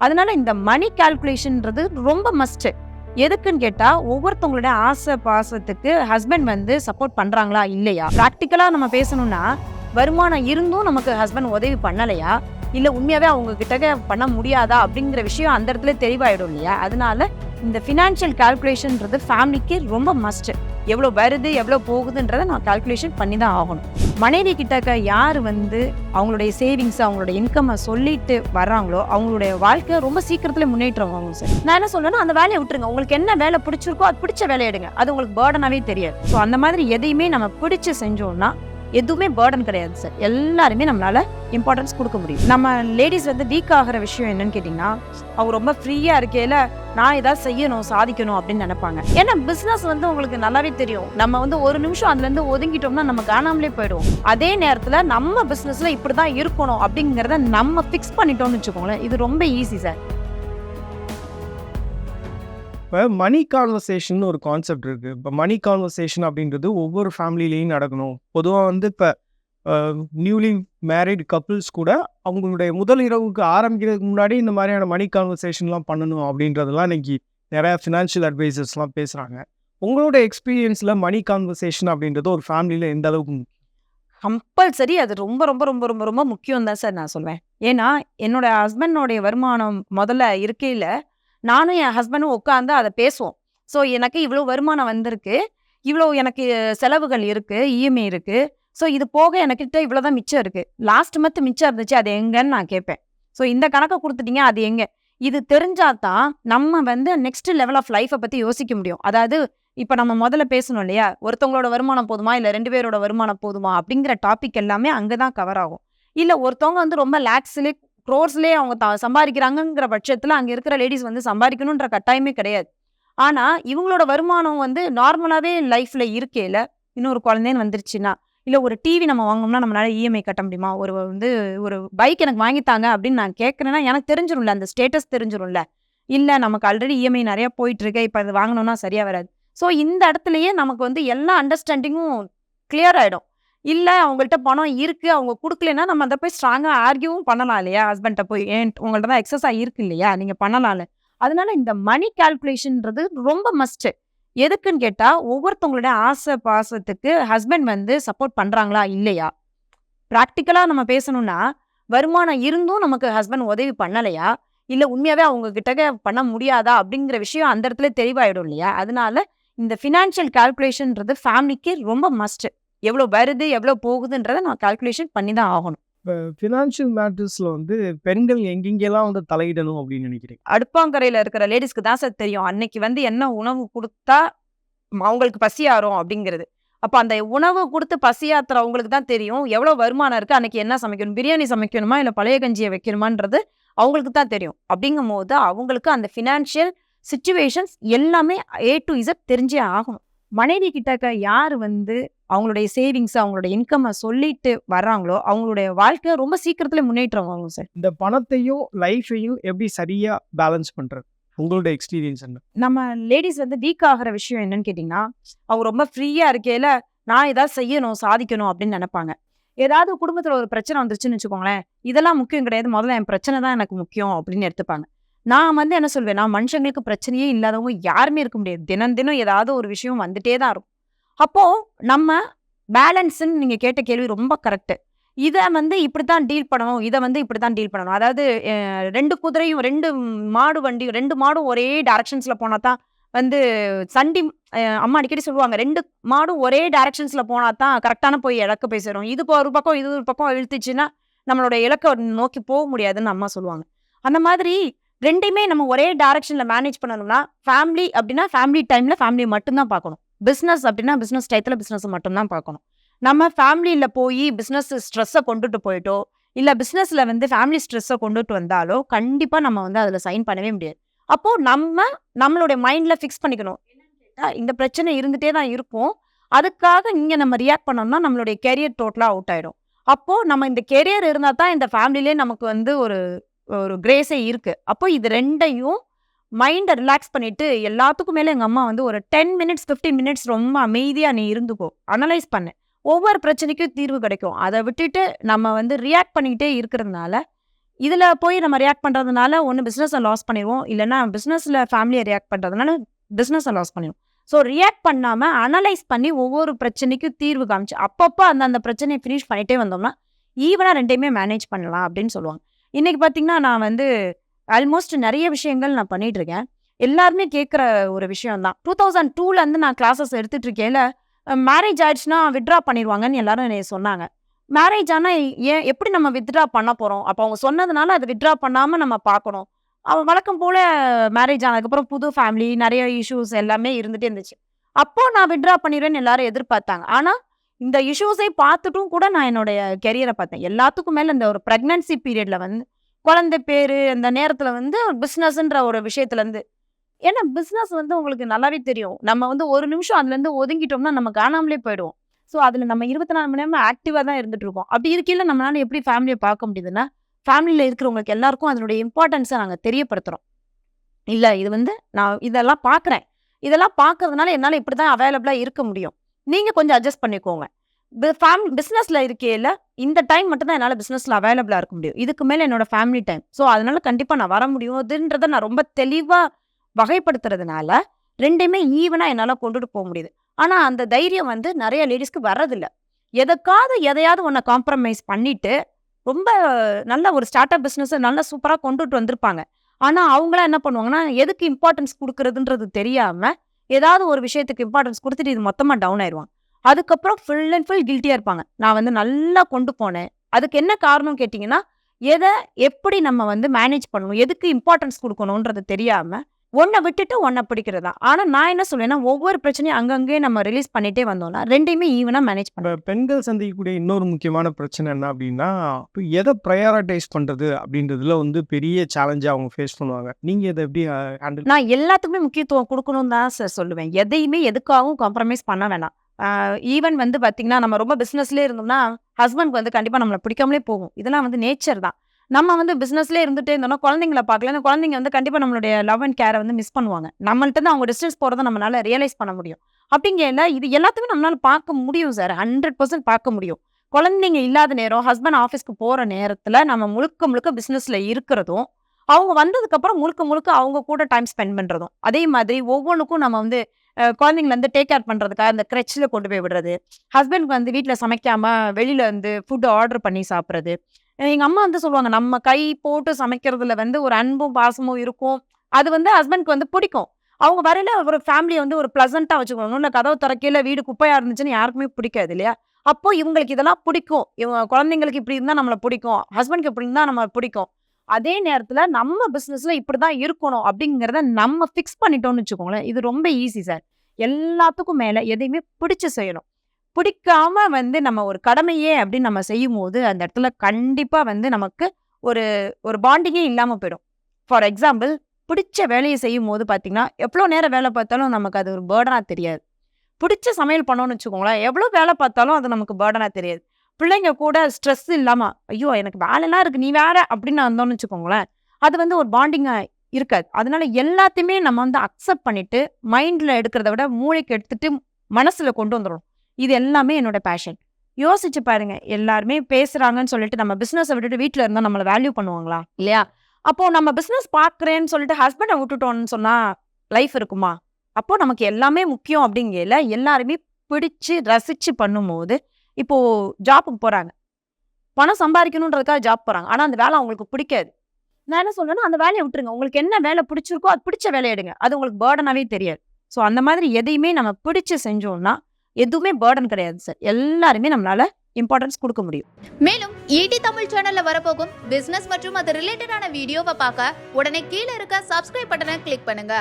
அதனால இந்த மணி கால்குலேஷன்ன்றது ரொம்ப மஸ்ட்டு எதுக்குன்னு கேட்டா ஒவ்வொருத்தவங்களுடைய ஆசை பாசத்துக்கு ஹஸ்பண்ட் வந்து சப்போர்ட் பண்றாங்களா இல்லையா? ப்ராக்டிக்கலா நம்ம பேசணும்னா வருமானம் இருந்தும் நமக்கு ஹஸ்பண்ட் உதவி பண்ணலையா? இல்லை உண்மையாகவே அவங்க கிட்ட பண்ண முடியாதா? அப்படிங்கிற விஷயம் அந்த இடத்துல தெளிவாயிடும் இல்லையா? அதனால இந்த ஃபினான்ஷியல் கால்குலேஷன்ன்றது ஃபேமிலிக்கு ரொம்ப மஸ்ட்டு எவ்வளோ வருது எவ்வளோ போகுதுன்றதை நான் கால்குலேஷன் பண்ணி தான் ஆகணும். மனைவி கிட்டக்க யார் வந்து அவங்களுடைய சேவிங்ஸ் அவங்களுடைய இன்கம்மை சொல்லிட்டு வர்றாங்களோ அவங்களுடைய வாழ்க்கை ரொம்ப சீக்கிரத்துல முன்னேற்றம் ஆகும் சார். நான் என்ன சொல்றேன்னா அந்த வேலையை விட்டுருங்க. உங்களுக்கு என்ன வேலை பிடிச்சிருக்கோ அது பிடிச்ச வேலையை எடுங்க. அது உங்களுக்கு பேர்டனாவே தெரியாது. ஸோ அந்த மாதிரி எதையுமே நம்ம பிடிச்சு செஞ்சோம்னா எதுவுமே பேர்டன் கிடையாது சார் எல்லாருமே நம்மளால இம்பார்ட்டன்ஸ் கொடுக்க முடியும். நம்ம லேடிஸ் வந்து வீக் ஆகிற விஷயம் என்னன்னு கேட்டிங்கன்னா அவங்க ரொம்ப ஃப்ரீயா இருக்கையில நான் ஏதாவது செய்யணும் சாதிக்கணும் அப்படின்னு நினைப்பாங்க. ஏன்னா பிசினஸ் வந்து உங்களுக்கு நல்லாவே தெரியும். நம்ம வந்து ஒரு நிமிஷம் அதுல இருந்து ஒதுங்கிட்டோம்னா நம்ம காணாமலே போயிடுவோம். அதே நேரத்துல நம்ம பிசினஸ்ல இப்படிதான் இருக்கணும் அப்படிங்கறத நம்ம ஃபிக்ஸ் பண்ணிட்டோம்னு வச்சுக்கோங்களேன் இது ரொம்ப ஈஸி சார் இப்போ மணி கான்வர்சேஷன் ஒரு கான்செப்ட் இருக்குது இப்போ மணி கான்வர்சேஷன் அப்படின்றது ஒவ்வொரு ஃபேமிலிலையும் நடக்கணும். பொதுவாக வந்து இப்போ நியூலி மேரிட் கப்புள்ஸ் கூட அவங்களுடைய முதல் இரவுக்கு ஆரம்பிக்கிறதுக்கு முன்னாடி இந்த மாதிரியான மணி கான்வர்சேஷன்லாம் பண்ணணும் அப்படின்றதெல்லாம் இன்னைக்கு நிறையா ஃபினான்ஷியல் அட்வைசர்ஸ்லாம் பேசுகிறாங்க உங்களோட எக்ஸ்பீரியன்ஸில் மணி கான்வர்சேஷன் அப்படின்றது ஒரு ஃபேமிலியில் எந்த அளவுக்கு கம்பல்சரி அது ரொம்ப ரொம்ப ரொம்ப ரொம்ப ரொம்ப முக்கியம் தான் சார் நான் சொல்வேன். ஏன்னா என்னோட ஹஸ்பண்டோடைய வருமானம் முதல்ல இருக்கையில் நானும் என் ஹஸ்பண்டும் உட்காந்து அதை பேசுவோம். ஸோ எனக்கு இவ்வளோ வருமானம் வந்திருக்கு. இவ்வளோ எனக்கு செலவுகள் இருக்குது இஎம்ஐ இருக்குது ஸோ இது போக எனக்கிட்ட இவ்வளோ தான் மிச்சம் இருக்குது லாஸ்ட் மந்த் மிச்சம் இருந்துச்சு. அது எங்கன்னு நான் கேட்பேன். ஸோ இந்த கணக்கை கொடுத்துட்டீங்க. அது எங்கே? இது தெரிஞ்சாதான் நம்ம வந்து நெக்ஸ்ட் லெவல் ஆஃப் லைஃப்பை பற்றி யோசிக்க முடியும். அதாவது இப்போ நம்ம முதல்ல பேசணும் இல்லையா? ஒருத்தவங்களோட வருமானம் போதுமா? இல்லை ரெண்டு பேரோட வருமானம் போதுமா? அப்படிங்கிற டாபிக் எல்லாமே அங்கே தான் கவர் ஆகும். இல்லை ஒருத்தவங்க வந்து ரொம்ப லேக்ஸ்லே க்ரோர்ஸ்லேயே அவங்க த சம்பாதிக்கிறாங்கங்கிற பட்சத்தில் அங்கே இருக்கிற லேடிஸ் வந்து சம்பாதிக்கணுன்ற கட்டாயமே கிடையாது. ஆனால் இவங்களோட வருமானம் வந்து நார்மலாகவே லைஃப்பில் இருக்கையில் இன்னொரு குழந்தைன்னு வந்துருச்சுன்னா இல்லை ஒரு டிவி நம்ம வாங்கணும்னா நம்மளால இஎம்ஐ கட்ட முடியுமா? ஒரு வந்து ஒரு பைக் எனக்கு வாங்கித்தாங்க அப்படின்னு நான் கேட்குறேன்னா எனக்கு தெரிஞ்சிடும்ல அந்த ஸ்டேட்டஸ் தெரிஞ்சிடும்ல இல்லை நமக்கு ஆல்ரெடி இஎம்ஐ நிறையா போயிட்டுருக்கு இப்போ அது வாங்கினோம்னா சரியாக வராது. ஸோ இந்த இடத்துலயே நமக்கு வந்து எல்லா அண்டர்ஸ்டாண்டிங்கும் கிளியர் ஆகிடும் இல்லை அவங்கள்ட்ட பணம் இருக்குது அவங்க கொடுக்கலன்னா நம்ம அதை போய் ஸ்ட்ராங்காக ஆர்கியூவும் பண்ணலாம் இல்லையா? ஹஸ்பண்ட்ட போய் ஏன் உங்கள்ட்ட தான் எக்ஸஸாக இருக்கு இல்லையா? நீங்கள் பண்ணலாம்ல அதனால இந்த மணி கால்குலேஷன்ன்றது ரொம்ப மஸ்ட்டு எதுக்குன்னு கேட்டால் ஒவ்வொருத்தவங்களோட ஆசை பாசத்துக்கு ஹஸ்பண்ட் வந்து சப்போர்ட் பண்ணுறாங்களா இல்லையா? ப்ராக்டிக்கலாக நம்ம பேசணும்னா வருமானம் இருந்தும் நமக்கு ஹஸ்பண்ட் உதவி பண்ணலையா? இல்லை உண்மையாகவே அவங்க கிட்ட பண்ண முடியாதா? அப்படிங்கிற விஷயம் அந்த இடத்துல தெளிவாயிடும் இல்லையா? அதனால இந்த ஃபினான்ஷியல் கால்குலேஷன்ன்றது ஃபேமிலிக்கு ரொம்ப மஸ்ட்டு எவ்வளோ வருது எவ்வளோ போகுதுன்றதை நான் கால்குலேஷன் பண்ணி தான் ஆகணும். இப்போ ஃபினான்ஷியல் மேட்டர்ஸில் வந்து பெண்கள் எங்கெங்கெல்லாம் வந்து தலையிடணும் அப்படின்னு நினைக்கிறீங்க? அடுப்பாங்கரையில இருக்கிற லேடிஸ்க்கு தான் சார் தெரியும். அன்னைக்கு வந்து என்ன உணவு கொடுத்தா அவங்களுக்கு பசியாரும் அப்படிங்கிறது. அப்ப அந்த உணவு கொடுத்து பசியாத்துறவங்களுக்கு தான் தெரியும். எவ்வளவு வருமானம் இருக்கு அன்னைக்கு என்ன சமைக்கணும்? பிரியாணி சமைக்கணுமா? இல்ல பழைய கஞ்சியை வைக்கணுமான்றது அவங்களுக்கு தான் தெரியும். அப்படிங்கும் போது அவங்களுக்கு அந்த ஃபினான்ஷியல் சுச்சுவேஷன்ஸ் எல்லாமே ஏ டு இசட் தெரிஞ்சே ஆகணும். மனைவி கிட்டக்க யார் வந்து அவங்களுடைய சேவிங்ஸ் அவங்களுடைய இன்கம்மை சொல்லிட்டு வர்றாங்களோ அவங்களுடைய வாழ்க்கை ரொம்ப சீக்கிரத்துல முன்னேற்றம் ஆகும் சார் இந்த பணத்தையும் லைஃபையும் எப்படி சரியாக பேலன்ஸ் பண்ணுறது உங்களோட எக்ஸ்பீரியன்ஸ் என்ன? நம்ம லேடிஸ் வந்து வீக் ஆகிற விஷயம் என்னன்னு கேட்டிங்கன்னா அவங்க ரொம்ப ஃப்ரீயாக இருக்கையில நான் ஏதாவது செய்யணும் சாதிக்கணும் அப்படின்னு நினைப்பாங்க. ஏதாவது குடும்பத்தில் ஒரு பிரச்சனை வந்துருச்சுன்னு வச்சுக்கோங்களேன் இதெல்லாம் முக்கியம் கிடையாது. முதல்ல என் பிரச்சனை தான் எனக்கு முக்கியம் அப்படின்னு எடுத்துப்பாங்க. நான் வந்து என்ன சொல்வேன் நான் மனுஷங்களுக்கு பிரச்சனையே இல்லாதவங்க யாருமே இருக்க முடியாது. தினம் தினம் ஏதாவது ஒரு விஷயம் வந்துட்டே தான் இருக்கும். அப்போ நம்ம பேலன்ஸ்ன்னு நீங்கள் கேட்ட கேள்வி ரொம்ப கரெக்டு. இதை வந்து இப்படி தான் டீல் பண்ணணும் இதை வந்து இப்படி தான் டீல் பண்ணணும். அதாவது ரெண்டு குதிரையும் ரெண்டு மாடு வண்டியும் ரெண்டு மாடும் ஒரே டைரக்ஷன்ஸில் போனால் தான் வந்து சண்டி அம்மா அடிக்கடி சொல்லுவாங்க ரெண்டு மாடும் ஒரே டைரக்ஷன்ஸில் போனால் தான் கரெக்டான போய் இலக்கு போய் சேரும். இது ஒரு பக்கம் இது ஒரு பக்கம் இழுத்துச்சுன்னா நம்மளோட இலக்கை நோக்கி போக முடியாதுன்னு அம்மா சொல்லுவாங்க. அந்த மாதிரி ரெண்டையுமே நம்ம ஒரே டைரக்ஷனில் மேனேஜ் பண்ணணும்னா ஃபேமிலி அப்படின்னா ஃபேமிலி டைமில் ஃபேமிலியை மட்டும்தான் பார்க்கணும். பிஸ்னஸ் அப்படின்னா பிஸ்னஸ் டயத்தில் பிஸ்னஸ் மட்டும்தான் பார்க்கணும். நம்ம ஃபேமிலியில் போய் பிஸ்னஸ் ஸ்ட்ரெஸ்ஸை கொண்டுட்டு போயிட்டோ இல்லை பிஸ்னஸில் வந்து ஃபேமிலி ஸ்ட்ரெஸ்ஸை கொண்டுட்டு வந்தாலோ கண்டிப்பாக நம்ம வந்து அதில் சைன் பண்ணவே முடியாது. அப்போது நம்ம நம்மளுடைய மைண்டில் ஃபிக்ஸ் பண்ணிக்கணும். இந்த பிரச்சனை இருந்துகிட்டே தான் இருக்கும். அதுக்காக இங்கே நம்ம ரியாக்ட் பண்ணோம்னா நம்மளுடைய கெரியர் டோட்டலாக அவுட் ஆகிடும் அப்போது நம்ம இந்த கெரியர் இருந்தால் தான் இந்த ஃபேமிலிலே நமக்கு வந்து ஒரு ஒரு கிரேஸே இருக்குது அப்போ இது ரெண்டையும் மைண்டை ரிலாக்ஸ் பண்ணிட்டு எல்லாத்துக்கும் மேலே எங்கள் அம்மா வந்து ஒரு டென் மினிட்ஸ் ஃபிஃப்டீன் மினிட்ஸ் ரொம்ப அமைதியாக நீ இருந்துக்கோ. அனலைஸ் பண்ணு. ஒவ்வொரு பிரச்சனைக்கும் தீர்வு கிடைக்கும். அதை விட்டுட்டு நம்ம வந்து ரியாக்ட் பண்ணிக்கிட்டே இருக்கிறதுனால இதில் போய் நம்ம ரியாக்ட் பண்ணுறதுனால ஒன்று பிஸ்னஸை லாஸ் பண்ணிடுவோம். இல்லைனா பிஸ்னஸில் ஃபேமிலியை ரியாக்ட் பண்ணுறதுனால பிஸ்னஸை லாஸ் பண்ணிடுவோம். ஸோ ரியாக்ட் பண்ணாமல் அனலைஸ் பண்ணி ஒவ்வொரு பிரச்சனைக்கும் தீர்வு காமிச்சு, அப்பப்போ அந்த அந்த பிரச்சனையை ஃபினிஷ் பண்ணிகிட்டே வந்தோம்னா, ஈவனாக ரெண்டையுமே மேனேஜ் பண்ணலாம் அப்படின்னு சொல்லுவாங்க. இன்றைக்கி பார்த்தீங்கன்னா, நான் வந்து ஆல்மோஸ்ட் நிறைய விஷயங்கள் நான் பண்ணிட்டு இருக்கேன். எல்லாருமே கேட்குற ஒரு விஷயம் தான். 2002ல இருந்து நான் கிளாஸஸ் எடுத்துட்டு இருக்கையில, மேரேஜ் ஆயிடுச்சுன்னா வித்ட்ரா பண்ணிடுவாங்கன்னு எல்லாரும் என்னைய சொன்னாங்க. மேரேஜ் ஆனால் ஏன் எப்படி நம்ம வித்ட்ரா பண்ண போகிறோம் அப்போ அவங்க சொன்னதுனால அதை வித்ட்ரா பண்ணாமல் நம்ம பார்க்கணும். அவன் வழக்கம் போல் மேரேஜ் ஆனதுக்கப்புறம் புது ஃபேமிலி, நிறைய இஷ்யூஸ் எல்லாமே இருந்துகிட்டே இருந்துச்சு. அப்போது நான் வித்ட்ரா பண்ணிடுவேன்னு எல்லாரும் எதிர்பார்த்தாங்க. ஆனால் இந்த இஷ்யூஸை பார்த்துட்டும் கூட நான் என்னுடைய கெரியரை பார்த்தேன். எல்லாத்துக்கும் மேலே இந்த ஒரு ப்ரெக்னன்சி பீரியடில் வந்து குழந்தை பேர் அந்த நேரத்தில் வந்து பிஸ்னஸ்ன்ற ஒரு விஷயத்துலேருந்து ஏன்னா பிஸ்னஸ் வந்து உங்களுக்கு நல்லாவே தெரியும். நம்ம வந்து ஒரு நிமிஷம் அதுலேருந்து ஒதுங்கிட்டோம்னா, நம்ம காணாமலே போயிடுவோம். ஸோ அதில் நம்ம 24 மணி நேரமும் ஆக்டிவாக தான் இருந்துட்டு இருக்கோம். அப்படி இருக்கையில் நம்மளால எப்படி ஃபேமிலியை பார்க்க முடியுதுன்னா, ஃபேமிலியில் இருக்கிறவங்களுக்கு எல்லாருக்கும் அதனுடைய இம்பார்ட்டன்ஸை நாங்கள் தெரியப்படுத்துகிறோம் இல்லை இது வந்து நான் இதெல்லாம் பார்க்குறேன். இதெல்லாம் பார்க்கறதுனால என்னால் இப்படி தான் அவைலபிளாக இருக்க முடியும். நீங்கள் கொஞ்சம் அட்ஜஸ்ட் பண்ணிக்கோங்க. ஃபேம் பிஸ்னஸில் இருக்கையில இந்த டைம் மட்டும் தான் என்னால் பிஸ்னஸில் அவைலபிளாக இருக்க முடியும். இதுக்கு மேலே என்னோட ஃபேமிலி டைம். ஸோ அதனால கண்டிப்பாக நான் வர முடியும் முடியாதுன்றத நான் ரொம்ப தெளிவாக வகைப்படுத்துறதுனால 2யுமே ஈவனாக என்னால் கொண்டுட்டு போக முடியுது. ஆனால் அந்த தைரியம் வந்து நிறைய லேடிஸ்க்கு வர்றதில்ல. எதுக்காவது எதையாவது ஒன்றை காம்ப்ரமைஸ் பண்ணிட்டு, ரொம்ப நல்ல ஒரு ஸ்டார்ட் அப் பிஸ்னஸை நல்லா சூப்பராக கொண்டுட்டு வந்திருப்பாங்க. ஆனால் அவங்களாம் என்ன பண்ணுவாங்கன்னா, எதுக்கு இம்பார்ட்டன்ஸ் கொடுக்குறதுன்றது தெரியாமல் ஏதாவது ஒரு விஷயத்துக்கு இம்பார்ட்டன்ஸ் கொடுத்துட்டு இது மொத்தமாக டவுன் ஆயிருவாங்க. அதுக்கப்புறம் ஃபுல் அண்ட் ஃபுல் கில்ட்டியா இருப்பாங்க. நான் வந்து நல்லா கொண்டு போனேன். அதுக்கு என்ன காரணம் கேட்டீங்கன்னா, எத எப்படி நம்ம வந்து மேனேஜ் பண்ணணும்? எதுக்கு இம்பார்ட்டன்ஸ் குடுக்கணும்ன்றது தெரியாம, ஒண்ண விட்டுட்டு ஒண்ண பிடிக்கிறது தான். ஆனா நான் என்ன சொல்வேன்னா, ஒவ்வொரு பிரச்சனையும் அங்கங்கே நம்ம ரிலீஸ் பண்ணிட்டே வந்தோம்னா, 2யுமே ஈவனா மேனேஜ் இப்ப பண்ணலாம். பெண்கள் சந்திக்கக்கூடிய இன்னொரு முக்கியமான பிரச்சனை என்ன அப்படின்னா, இப்ப எத பிரையாரிடைஸ் பண்றது அப்படின்றதுல வந்து பெரிய சேலஞ்சா அவங்க ஃபேஸ் பண்ணுவாங்க. நீங்க இத எப்படி ஹேண்டில் நான் எல்லாத்துக்குமே முக்கியத்துவம் குடுக்கணும்னு தான் சார் சொல்லுவேன். எதையுமே எதுக்காகவும் காம்ப்ரமைஸ் பண்ண வேணாம். ஈவன் வந்து பார்த்திங்கன்னா நம்ம ரொம்ப பிஸ்னஸ்லேயே இருந்தோம்னா, ஹஸ்பண்ட்க்கு வந்து கண்டிப்பாக நம்மள பிடிக்காமலே போகும். இதெல்லாம் வந்து நேச்சர் தான். நம்ம வந்து பிஸ்னஸ்லேயே இருந்துகிட்டே இருந்தோம்னா, குழந்தைங்கள பார்க்கலன்னா, குழந்தைங்க வந்து கண்டிப்பாக நம்மளுடைய லவ் அண்ட் கேரை வந்து மிஸ் பண்ணுவாங்க. நம்மள்ட்ட அவங்க டிஸ்டன்ஸ் போகிறத நம்மளால் ரியலைஸ் பண்ண முடியும். அப்படிங்கையில இது எல்லாத்தையுமே நம்மளால பார்க்க முடியும் சார். 100% பார்க்க முடியும். குழந்தைங்க இல்லாத நேரம், ஹஸ்பண்ட் ஆஃபீஸ்க்கு போகிற நேரத்தில் நம்ம முழுக்க முழுக்க பிஸ்னஸில் இருக்கிறதும், அவங்க வந்ததுக்கப்புறம் முழுக்க முழுக்க அவங்க கூட டைம் ஸ்பெண்ட் பண்ணுறதும் அதே மாதிரி ஒவ்வொன்றுக்கும் நம்ம வந்து குழந்தைங்கள வந்து டேக் கேர் பண்ணுறதுக்காக அந்த க்ரெச்சில் கொண்டு போய் விடுறது. ஹஸ்பண்ட்க்கு வந்து வீட்டில் சமைக்காமல் வெளியில் வந்து ஃபுட்டு ஆர்டர் பண்ணி சாப்பிட்றது எங்கள் அம்மா வந்து சொல்லுவாங்க, நம்ம கை போட்டு சமைக்கிறதுல வந்து ஒரு அன்பும், பாசமும் இருக்கும். அது வந்து ஹஸ்பண்ட்க்கு வந்து பிடிக்கும். அவங்க வரையில ஒரு ஃபேமிலியை வந்து ஒரு ப்ளசண்ட்டாக வச்சுக்கணும். இல்லை கதவு திறக்கையில் வீடு குப்பையாக இருந்துச்சுன்னு யாருக்குமே பிடிக்காது இல்லையா? அப்போ இவங்களுக்கு இதெல்லாம் பிடிக்கும். இவங்க குழந்தைங்களுக்கு இப்படி இருந்தால் நம்மளை பிடிக்கும். ஹஸ்பண்ட்க்கு இப்படி இருந்தால் நம்மள பிடிக்கும். அதே நேரத்தில் நம்ம பிஸ்னஸும் இப்படி தான் இருக்கணும் அப்படிங்கிறத நம்ம ஃபிக்ஸ் பண்ணிட்டோம்னு வச்சுக்கோங்களேன். இது ரொம்ப ஈஸி சார். எல்லாத்துக்கும் மேலே எதையுமே பிடிச்சு செய்யணும். பிடிக்காம வந்து நம்ம ஒரு கடமையே அப்படின்னு நம்ம செய்யும்போது, அந்த இடத்துல கண்டிப்பாக வந்து நமக்கு ஒரு ஒரு பாண்டிங்கே இல்லாமல் போயிடும். ஃபார் எக்ஸாம்பிள் பிடிச்ச வேலையை செய்யும் போது பார்த்தீங்கன்னா, எவ்வளோ நேரம் வேலை பார்த்தாலும் நமக்கு அது ஒரு பேர்டனாக தெரியாது. பிடிச்ச சமையல் பண்ணோன்னு வச்சுக்கோங்களேன், எவ்வளோ வேலை பார்த்தாலும் அது நமக்கு பேர்டனாக தெரியாது. பிள்ளைங்க கூட ஸ்ட்ரெஸ் இல்லாம, "ஐயோ! எனக்கு வேலைலாம் இருக்கு. நீ வேற" அப்படின்னு வந்தோம்னு வச்சுக்கோங்களேன், அது வந்து ஒரு பாண்டிங்காக இருக்காது. அதனால எல்லாத்தையுமே நம்ம வந்து அக்செப்ட் பண்ணிட்டு, மைண்ட்ல எடுக்கிறத விட மூளைக்கு எடுத்துட்டு மனசுல கொண்டு வந்துடும் இது எல்லாமே என்னோட பேஷன். யோசிச்சு பாருங்க. எல்லாருமே பேசுறாங்கன்னு சொல்லிட்டு நம்ம பிஸ்னஸை விட்டுட்டு வீட்டில் இருந்தால் நம்மள வேல்யூ பண்ணுவாங்களா? இல்லையா? அப்போ நம்ம பிசினஸ் பார்க்குறேன்னு சொல்லிட்டு ஹஸ்பண்ட விட்டுட்டோம்னு சொன்னா, லைஃப் இருக்குமா? அப்போ நமக்கு எல்லாமே முக்கியம் அப்படிங்கல எல்லாருமே பிடிச்சு, ரசிச்சு பண்ணும்போது, இப்போ ஜாப்புக்கு போறாங்க. பணம் சம்பாதிக்கணுன்றதுக்காக ஜாப் போறாங்க. ஆனா அந்த வேலை அவங்களுக்கு பிடிக்காது. நான் என்ன சொல்றேன்னா அந்த வேலையை விட்டுருங்க. உங்களுக்கு என்ன வேலை பிடிச்சிருக்கோ, அது பிடிச்ச வேலையை எடுங்க. அது உங்களுக்கு பர்டனாவே தெரியாது. ஸோ அந்த மாதிரி எதையுமே நம்ம பிடிச்சு செஞ்சோம்னா, எதுவுமே பேர்டன் கிடையாது சார். எல்லாருமே நம்மளால இம்பார்ட்டன்ஸ் கொடுக்க முடியும். மேலும் ஈடி தமிழ் சேனல்ல வரப்போகும் பிசினஸ் மற்றும் அது ரிலேட்டடான வீடியோவை பார்க்க உடனே கீழே இருக்க சப்ஸ்கிரைப் பட்டனை கிளிக் பண்ணுங்க